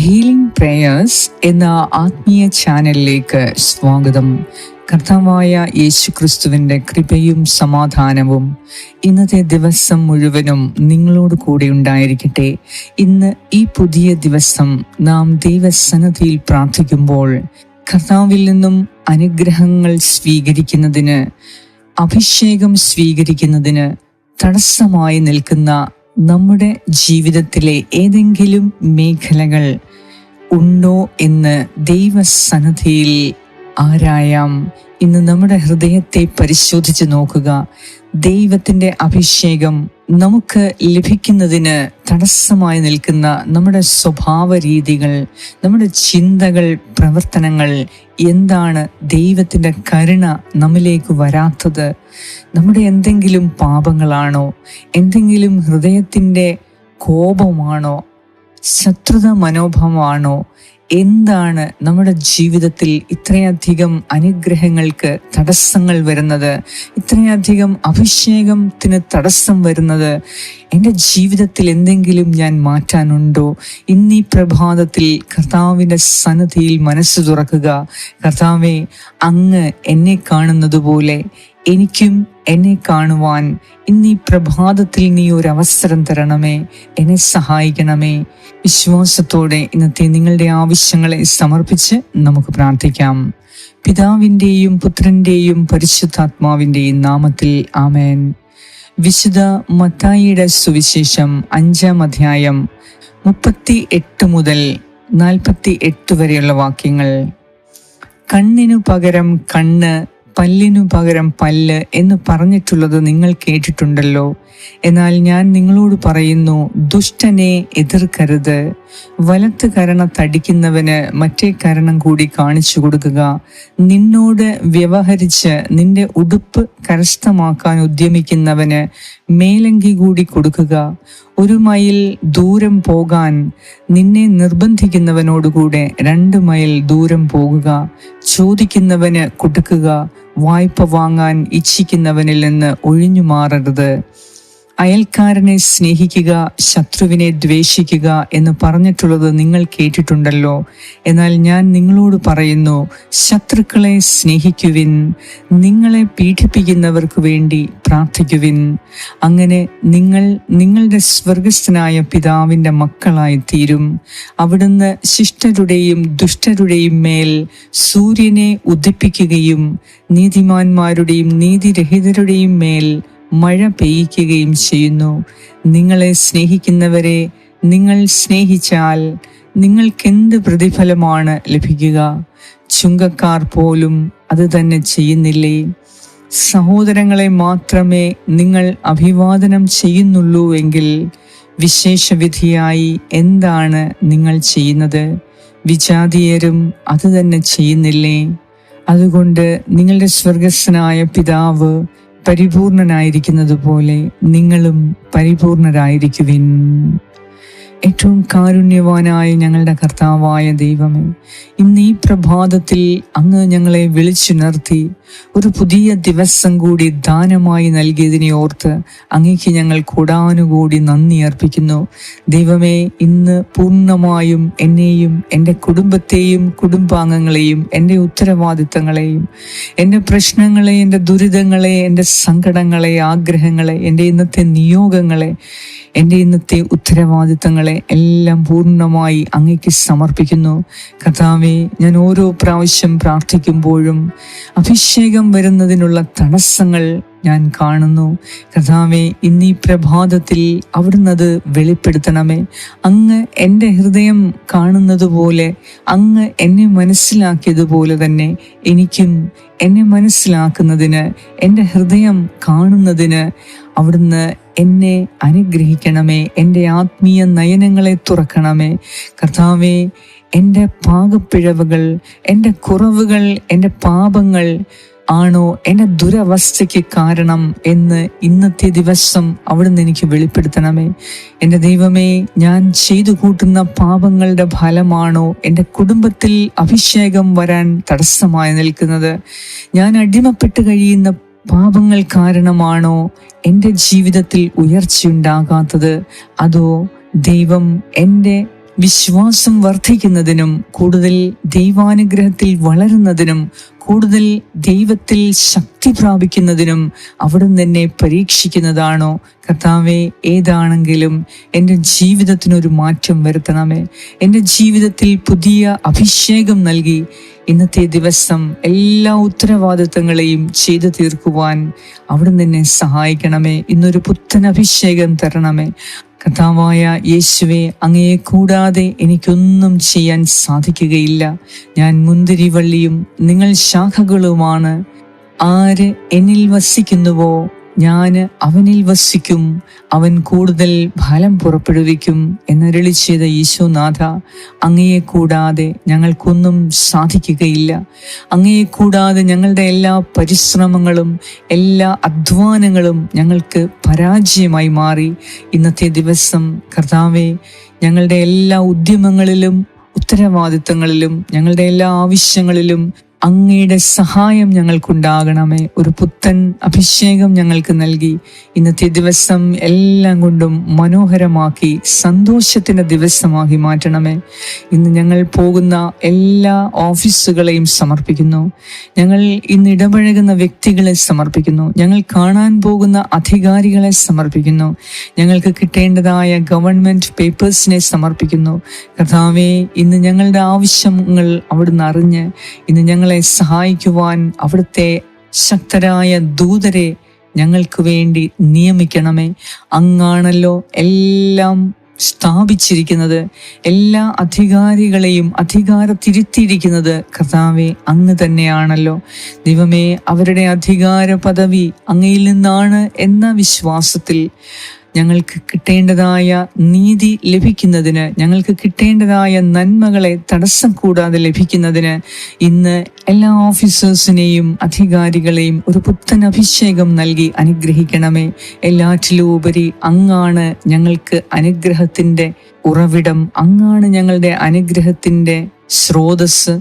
Healing prayers എന്ന ആത്മീയ ചാനലിലേക്ക് സ്വാഗതം. കർത്താവായ യേശു ക്രിസ്തുവിന്റെ കൃപയും സമാധാനവും ഇന്നത്തെ ദിവസം മുഴുവനും നിങ്ങളോട് കൂടെ ഉണ്ടായിരിക്കട്ടെ. ഇന്ന് ഈ പുതിയ ദിവസം നാം ദൈവസന്നദ്ധിയിൽ പ്രാർത്ഥിക്കുമ്പോൾ കർത്താവിൽ നിന്നും അനുഗ്രഹങ്ങൾ സ്വീകരിക്കുന്നതിന് അഭിഷേകം സ്വീകരിക്കുന്നതിന് തടസ്സമായി നിൽക്കുന്ന നമ്മുടെ ജീവിതത്തിലെ ഏതെങ്കിലും മേഖലകൾ ഉണ്ടോ എന്ന് ദൈവസന്നദ്ധിയിൽ ആരായാം? ഇന്ന് നമ്മുടെ ഹൃദയത്തെ പരിശോധിച്ച് നോക്കുക. ദൈവത്തിന്റെ അഭിഷേകം നമുക്ക് ലഭിക്കുന്നതിന് തടസ്സമായി നിൽക്കുന്ന നമ്മുടെ സ്വഭാവ രീതികൾ നമ്മുടെ ചിന്തകൾ പ്രവർത്തനങ്ങൾ എന്താണ് ദൈവത്തിന്റെ കരുണ നമ്മിലേക്ക് വരാത്തത്? നമ്മുടെ എന്തെങ്കിലും പാപങ്ങളാണോ? എന്തെങ്കിലും ഹൃദയത്തിന്റെ കോപമാണോ? ശത്രുത മനോഭാവമാണോ എന്താണ് നമ്മുടെ ജീവിതത്തിൽ ഇത്രയധികം അനുഗ്രഹങ്ങൾക്ക് തടസ്സങ്ങൾ വരുന്നത്? ഇത്രയധികം അഭിഷേകത്തിന് തടസ്സം വരുന്നത്? എന്റെ ജീവിതത്തിൽ എന്തെങ്കിലും ഞാൻ മാറ്റാനുണ്ടോ? ഇന്നീ പ്രഭാതത്തിൽ കർത്താവിന്റെ സന്നദ്ധിയിൽ മനസ്സ് തുറക്കുക. കർത്താവെ അങ്ങ് എന്നെ കാണുന്നത് പോലെ എനിക്കും എന്നെ കാണുവാൻ ഇന്നീ പ്രഭാതത്തിൽ നീ ഒരു അവസരം തരണമേ. എന്നെ സഹായിക്കണമേ. വിശ്വാസത്തോടെ ഇന്നത്തെ നിങ്ങളുടെ ആവശ്യങ്ങളെ സമർപ്പിച്ച് നമുക്ക് പ്രാർത്ഥിക്കാം. പിതാവിന്റെയും പുത്രന്റെയും പരിശുദ്ധാത്മാവിന്റെയും നാമത്തിൽ ആമേൻ. വിശുദ്ധ മത്തായിയുടെ സുവിശേഷം അഞ്ചാം അധ്യായം മുപ്പത്തി എട്ട് മുതൽ നാൽപ്പത്തി എട്ട് വരെയുള്ള വാക്യങ്ങൾ. കണ്ണിനു പകരം കണ്ണ് പല്ലിനു പകരം പല്ല് എന്ന് പറഞ്ഞിട്ടുള്ളത് നിങ്ങൾ കേട്ടിട്ടുണ്ടല്ലോ. എന്നാൽ ഞാൻ നിങ്ങളോട് പറയുന്നു ദുഷ്ടനെ എതിർക്കരുത്. വലത്ത് കരണ തടിക്കുന്നവന് മറ്റേ കരണം കൂടി കാണിച്ചു കൊടുക്കുക. നിന്നോട് വ്യവഹരിച്ച് നിന്റെ ഉടുപ്പ് കരസ്ഥമാക്കാൻ ഉദ്യമിക്കുന്നവന് മേലങ്കി കൂടി കൊടുക്കുക. ഒരു മൈൽ ദൂരം പോകാൻ നിന്നെ നിർബന്ധിക്കുന്നവനോടുകൂടെ രണ്ട് മൈൽ ദൂരം പോകുക. ചോദിക്കുന്നവന് കൊടുക്കുക. വായ്പ വാങ്ങാൻ ഇച്ഛിക്കുന്നവനിൽ നിന്ന് ഒഴിഞ്ഞു മാറരുത്. അയൽക്കാരനെ സ്നേഹിക്കുക ശത്രുവിനെ ദ്വേഷിക്കുക എന്ന് പറഞ്ഞിട്ടുള്ളത് നിങ്ങൾ കേട്ടിട്ടുണ്ടല്ലോ. എന്നാൽ ഞാൻ നിങ്ങളോട് പറയുന്നു ശത്രുക്കളെ സ്നേഹിക്കുവിൻ നിങ്ങളെ പീഡിപ്പിക്കുന്നവർക്ക് വേണ്ടി പ്രാർത്ഥിക്കുവിൻ. അങ്ങനെ നിങ്ങൾ നിങ്ങളുടെ സ്വർഗസ്ഥനായ പിതാവിന്റെ മക്കളായി തീരും അവിടുന്ന് ശിഷ്ടരുടെയും ദുഷ്ടരുടെയും മേൽ സൂര്യനെ ഉദിപ്പിക്കുകയും നീതിമാന്മാരുടെയും നീതിരഹിതരുടെയും മേൽ മഴ പെയ്യിക്കുകയും ചെയ്യുന്നു. നിങ്ങളെ സ്നേഹിക്കുന്നവരെ നിങ്ങൾ സ്നേഹിച്ചാൽ നിങ്ങൾക്കെന്ത് പ്രതിഫലമാണ് ലഭിക്കുക? ചുങ്കക്കാർ പോലും അത് തന്നെ ചെയ്യുന്നില്ലേ? സഹോദരങ്ങളെ മാത്രമേ നിങ്ങൾ അഭിവാദനം ചെയ്യുന്നുള്ളൂ എങ്കിൽ വിശേഷവിധിയായി എന്താണ് നിങ്ങൾ ചെയ്യുന്നത്? വിജാതീയരും അത് തന്നെ ചെയ്യുന്നില്ലേ? അതുകൊണ്ട് നിങ്ങളുടെ സ്വർഗസ്വനായ പിതാവ് പരിപൂർണനായിരിക്കുന്നത് പോലെ നിങ്ങളും പരിപൂർണരായിരിക്കുവിൻ. ഏറ്റവും കാരുണ്യവാനായ ഞങ്ങളുടെ കർത്താവായ ദൈവമേ ഇന്ന് ഈ പ്രഭാതത്തിൽ അങ്ങ് ഞങ്ങളെ വിളിച്ചുണർത്തി ഒരു പുതിയ ദിവസം കൂടി ദാനമായി നൽകിയതിനെ ഓർത്ത് അങ്ങേക്ക് ഞങ്ങൾ കൂടാനുകൂടി നന്ദി അർപ്പിക്കുന്നു. ദൈവമേ ഇന്ന് പൂർണമായും എന്നെയും എന്റെ കുടുംബത്തെയും കുടുംബാംഗങ്ങളെയും എന്റെ ഉത്തരവാദിത്തങ്ങളെയും എന്റെ പ്രശ്നങ്ങളെ എന്റെ ദുരിതങ്ങളെ എന്റെ സങ്കടങ്ങളെ ആഗ്രഹങ്ങളെ എന്റെ ഇന്നത്തെ നിയോഗങ്ങളെ എന്റെ ഇന്നത്തെ ഉത്തരവാദിത്തങ്ങളെ എല്ലാം പൂർണമായി അങ്ങേക്ക് സമർപ്പിക്കുന്നു. കഥാവെ ഞാൻ ഓരോ പ്രാവശ്യം പ്രാർത്ഥിക്കുമ്പോഴും അഭിഷേകം വരുന്നതിനുള്ള തടസ്സങ്ങൾ ഞാൻ കാണുന്നു. കഥാവെ ഇന്നീ പ്രഭാതത്തിൽ അവിടുന്ന് അത് വെളിപ്പെടുത്തണമേ. അങ്ങ് എന്റെ ഹൃദയം കാണുന്നത് പോലെ അങ്ങ് എന്നെ മനസ്സിലാക്കിയതുപോലെ തന്നെ എനിക്കും എന്നെ മനസ്സിലാക്കുന്നതിന് എന്റെ ഹൃദയം കാണുന്നതിന് അവിടുന്ന് എന്നെ അനുഗ്രഹിക്കണമേ. എന്റെ ആത്മീയ നയനങ്ങളെ തുറക്കണമേ. കർത്താവെ എന്റെ പാകപ്പിഴവുകൾ എന്റെ കുറവുകൾ എന്റെ പാപങ്ങൾ ആണോ എന്റെ ദുരവസ്ഥയ്ക്ക് കാരണം എന്ന് ഇന്നത്തെ ദിവസം അവിടുന്ന് എനിക്ക് വെളിപ്പെടുത്തണമേ. എന്റെ ദൈവമേ ഞാൻ ചെയ്തു കൂട്ടുന്ന പാപങ്ങളുടെ ഫലമാണോ എന്റെ കുടുംബത്തിൽ അഭിഷേകം വരാൻ തടസ്സമായി നിൽക്കുന്നത്? ഞാൻ അടിമപ്പെട്ട് കഴിയുന്ന പാപങ്ങൾ കാരണമാണോ എന്റെ ജീവിതത്തിൽ ഉയർച്ചയുണ്ടാകാത്തത്? അതോ ദൈവം എന്റെ വിശ്വാസം വർദ്ധിക്കുന്നതിനും കൂടുതൽ ദൈവാനുഗ്രഹത്തിൽ വളരുന്നതിനും കൂടുതൽ ദൈവത്തിൽ ശക്തി പ്രാപിക്കുന്നതിനും അവിടുന്ന് എന്നെ പരീക്ഷിക്കുന്നതാണോ? കർത്താവെ ഏതാണെങ്കിലും എന്റെ ജീവിതത്തിനൊരു മാറ്റം വരുത്തണമേ. എന്റെ ജീവിതത്തിൽ പുതിയ അഭിഷേകം നൽകി ഇന്നത്തെ ദിവസം എല്ലാ ഉത്തരവാദിത്തങ്ങളെയും ചെയ്തു തീർക്കുവാൻ അവിടുന്ന് എന്നെ സഹായിക്കണമേ. ഇന്നൊരു പുത്തൻ അഭിഷേകം തരണമേ. കർത്താവായ യേശുവെ അങ്ങയെ കൂടാതെ എനിക്കൊന്നും ചെയ്യാൻ സാധിക്കുകയില്ല. ഞാൻ മുന്തിരിവള്ളിയും നിങ്ങൾ ശാഖകളുമാണ് ആര് എന്നിൽ വസിക്കുന്നുവോ ഞാൻ അവനിൽ വസിക്കും അവൻ കൂടുതൽ ഫലം പുറപ്പെടുവിക്കും എന്നരളി ചെയ്ത ഈശോനാഥ അങ്ങയെ കൂടാതെ ഞങ്ങൾക്കൊന്നും സാധിക്കുകയില്ല. അങ്ങയെ കൂടാതെ ഞങ്ങളുടെ എല്ലാ പരിശ്രമങ്ങളും എല്ലാ അധ്വാനങ്ങളും ഞങ്ങൾക്ക് പരാജയമായി മാറി. ഇന്നത്തെ ദിവസം കർത്താവെ ഞങ്ങളുടെ എല്ലാ ഉദ്യമങ്ങളിലും ഉത്തരവാദിത്തങ്ങളിലും ഞങ്ങളുടെ എല്ലാ ആവശ്യങ്ങളിലും അങ്ങയുടെ സഹായം ഞങ്ങൾക്കുണ്ടാകണമേ. ഒരു പുത്തൻ അഭിഷേകം ഞങ്ങൾക്ക് നൽകി. ഇന്നത്തെ ദിവസം എല്ലാം കൊണ്ടും മനോഹരമാക്കി സന്തോഷത്തിന്റെ ദിവസമാക്കി മാറ്റണമേ. ഇന്ന് ഞങ്ങൾ പോകുന്ന എല്ലാ ഓഫീസുകളെയും സമർപ്പിക്കുന്നു. ഞങ്ങൾ ഇന്ന് ഇടപഴകുന്ന വ്യക്തികളെ സമർപ്പിക്കുന്നു. ഞങ്ങൾ കാണാൻ പോകുന്ന അധികാരികളെ സമർപ്പിക്കുന്നു. ഞങ്ങൾക്ക് കിട്ടേണ്ടതായ ഗവൺമെന്റ് പേപ്പേഴ്സിനെ സമർപ്പിക്കുന്നു. കഥാവേ ഇന്ന് ഞങ്ങളുടെ ആവശ്യങ്ങൾ അവിടുന്ന് അറിഞ്ഞ് ഇന്ന് ഞങ്ങളെ സഹായിക്കുവാൻ അവിടുത്തെ ശക്തരായ ദൂതരെ ഞങ്ങൾക്ക് വേണ്ടി നിയമിക്കണമേ. അങ്ങാണല്ലോ എല്ലാം സ്ഥാപിച്ചിരിക്കുന്നത്. എല്ലാ അധികാരികളെയും അധികാരത്തിരുത്തിയിരിക്കുന്നത്. കർത്താവെ അങ്ങ് തന്നെയാണല്ലോ. ദൈവമേ അവരുടെ അധികാര പദവി അങ്ങയിൽ നിന്നാണ് എന്ന വിശ്വാസത്തിൽ ഞങ്ങൾക്ക് കിട്ടേണ്ടതായ നീതി ലഭിക്കുന്നതിന് ഞങ്ങൾക്ക് കിട്ടേണ്ടതായ നന്മകളെ തടസ്സം കൂടാതെ ലഭിക്കുന്നതിന് ഇന്ന് എല്ലാ ഓഫീസേഴ്സിനെയും അധികാരികളെയും ഒരു പുത്തൻ അഭിഷേകം നൽകി അനുഗ്രഹിക്കണമേ. എല്ലാറ്റിലും ഉപരി അങ്ങാണ് ഞങ്ങൾക്ക് അനുഗ്രഹത്തിന്റെ ഉറവിടം അങ്ങാണ് ഞങ്ങളുടെ അനുഗ്രഹത്തിന്റെ സ്രോതസ്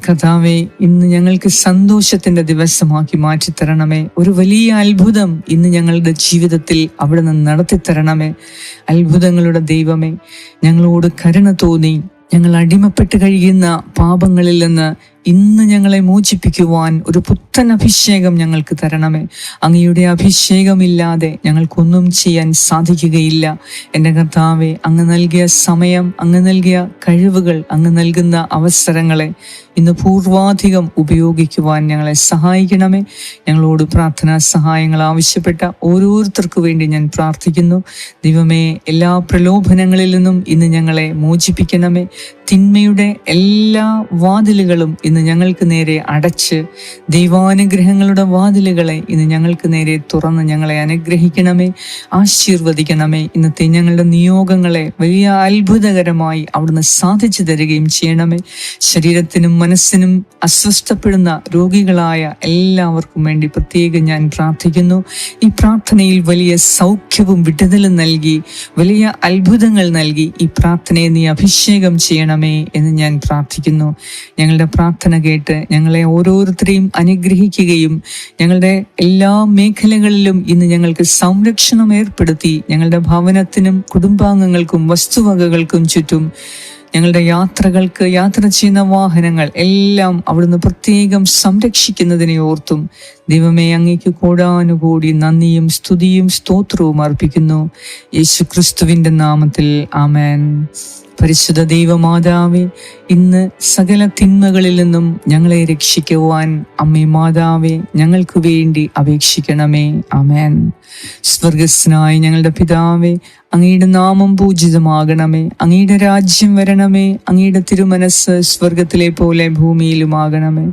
കഥാവെ ഇന്ന് ഞങ്ങൾക്ക് സന്തോഷത്തിന്റെ ദിവസമാക്കി മാറ്റിത്തരണമേ. ഒരു വലിയ അത്ഭുതം ഇന്ന് ഞങ്ങളുടെ ജീവിതത്തിൽ അവിടെ നിന്ന് നടത്തിത്തരണമേ. അത്ഭുതങ്ങളുടെ ദൈവമേ ഞങ്ങളോട് കരുണ തോന്നി. ഞങ്ങൾ അടിമപ്പെട്ട് കഴിയുന്ന പാപങ്ങളിൽ നിന്ന് ഇന്ന് ഞങ്ങളെ മോചിപ്പിക്കുവാൻ ഒരു പുത്തൻ അഭിഷേകം ഞങ്ങൾക്ക് തരണമേ. അങ്ങയുടെ അഭിഷേകമില്ലാതെ ഞങ്ങൾക്കൊന്നും ചെയ്യാൻ സാധിക്കുകയില്ല. എന്റെ കർത്താവെ അങ്ങ് നൽകിയ സമയം അങ്ങ് നൽകിയ കഴിവുകൾ അങ്ങ് നൽകുന്ന അവസരങ്ങളെ ഇന്ന് പൂർവാധികം ഉപയോഗിക്കുവാൻ ഞങ്ങളെ സഹായിക്കണമേ. ഞങ്ങളോട് പ്രാർത്ഥനാ സഹായങ്ങൾ ആവശ്യപ്പെട്ട ഓരോരുത്തർക്കു വേണ്ടി ഞാൻ പ്രാർത്ഥിക്കുന്നു. ദൈവമേ എല്ലാ പ്രലോഭനങ്ങളിൽ നിന്നും ഇന്ന് ഞങ്ങളെ മോചിപ്പിക്കണമേ. തിന്മയുടെ എല്ലാ വാതിലുകളും ഇന്ന് ഞങ്ങൾക്ക് നേരെ അടച്ച് ദൈവാനുഗ്രഹങ്ങളുടെ വാതിലുകളെ ഇന്ന് ഞങ്ങൾക്ക് നേരെ തുറന്ന് ഞങ്ങളെ അനുഗ്രഹിക്കണമേ ആശീർവദിക്കണമേ. ഇന്നത്തെ ഞങ്ങളുടെ നിയോഗങ്ങളെ വലിയ അത്ഭുതകരമായി അവിടുന്ന് സാധിച്ചു തരികയും ചെയ്യണമേ. ശരീരത്തിനും മനസ്സിനും അസ്വസ്ഥപ്പെടുന്ന രോഗികളായ എല്ലാവർക്കും വേണ്ടി പ്രത്യേകം ഞാൻ പ്രാർത്ഥിക്കുന്നു. ഈ പ്രാർത്ഥനയിൽ വലിയ സൗഖ്യവും വിടുതലും നൽകി വലിയ അത്ഭുതങ്ങൾ നൽകി ഈ പ്രാർത്ഥനയെ നീ അഭിഷേകം ചെയ്യണമേ എന്ന് ഞാൻ പ്രാർത്ഥിക്കുന്നു. ഞങ്ങളുടെ പ്രാർത്ഥന കേട്ട് ഞങ്ങളെ ഓരോരുത്തരെയും അനുഗ്രഹിക്കുകയും ഞങ്ങളുടെ എല്ലാ മേഖലകളിലും ഇന്ന് ഞങ്ങൾക്ക് സംരക്ഷണം ഏർപ്പെടുത്തി ഞങ്ങളുടെ ഭവനത്തിനും കുടുംബാംഗങ്ങൾക്കും വസ്തുവകകൾക്കും ചുറ്റും ഞങ്ങളുടെ യാത്രകൾക്ക് യാത്ര ചെയ്യുന്ന വാഹനങ്ങൾ എല്ലാം അവിടുന്ന് പ്രത്യേകം സംരക്ഷിക്കുന്നതിനെ ഓർത്തും ദൈവമേ അങ്ങേക്ക് കൂടാനുകൂടി നന്ദിയും സ്തുതിയും സ്തോത്രവും അർപ്പിക്കുന്നു. യേശു ക്രിസ്തുവിന്റെ നാമത്തിൽ ആമേൻ. പരിശുദ്ധ ദൈവമാതാവേ ഇന്ന് സകല തിന്മകളിൽ നിന്നും ഞങ്ങളെ രക്ഷിക്കുവാൻ അമ്മേ മാതാവെ ഞങ്ങൾക്ക് വേണ്ടി അപേക്ഷിക്കണമേ. അമേൻ സ്വർഗസ്നായ ഞങ്ങളുടെ പിതാവെ അങ്ങയുടെ നാമം പൂജിതമാകണമേ. അങ്ങയുടെ രാജ്യം വരണമേ. അങ്ങയുടെ തിരുമനസ് സ്വർഗത്തിലെ പോലെ ഭൂമിയിലുമാകണമേ.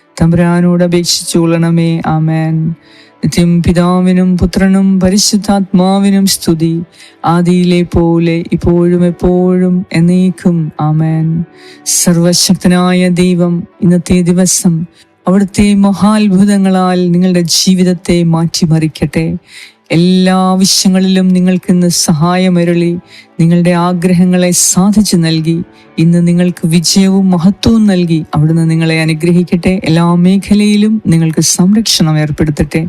തമ്പുരാനോട് അപേക്ഷിച്ചു കൊള്ളണമേ. ആമേൻ. നിത്യം പിതാവിനും പുത്രനും പരിശുദ്ധാത്മാവിനും സ്തുതി. ആദിയിലെ പോലെ ഇപ്പോഴും എപ്പോഴും എന്നേക്കും. ആമേൻ. സർവശക്തനായ ദൈവം ഇന്നത്തെ ദിവസം അവിടുത്തെ മഹാത്ഭുതങ്ങളാൽ നിങ്ങളുടെ ജീവിതത്തെ മാറ്റിമറിക്കട്ടെ. എല്ലാ ആവശ്യങ്ങളിലും നിങ്ങൾക്ക് ഇന്ന് സഹായമരുളി നിങ്ങളുടെ ആഗ്രഹങ്ങളെ സാധിച്ചു നൽകി ഇന്ന് നിങ്ങൾക്ക് വിജയവും മഹത്വവും നൽകി അവിടുന്ന് നിങ്ങളെ അനുഗ്രഹിക്കട്ടെ എല്ലാ മേഖലയിലും നിങ്ങൾക്ക് സംരക്ഷണം ഏർപ്പെടുത്തട്ടെ.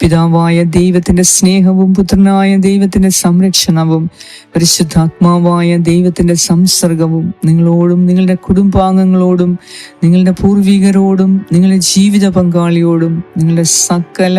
പിതാവായ ദൈവത്തിന്റെ സ്നേഹവും പുത്രനായ ദൈവത്തിന്റെ സംരക്ഷണവും പരിശുദ്ധാത്മാവായ ദൈവത്തിന്റെ സംസർഗവും നിങ്ങളോടും നിങ്ങളുടെ കുടുംബാംഗങ്ങളോടും നിങ്ങളുടെ പൂർവികരോടും നിങ്ങളുടെ ജീവിത പങ്കാളിയോടും നിങ്ങളുടെ സകല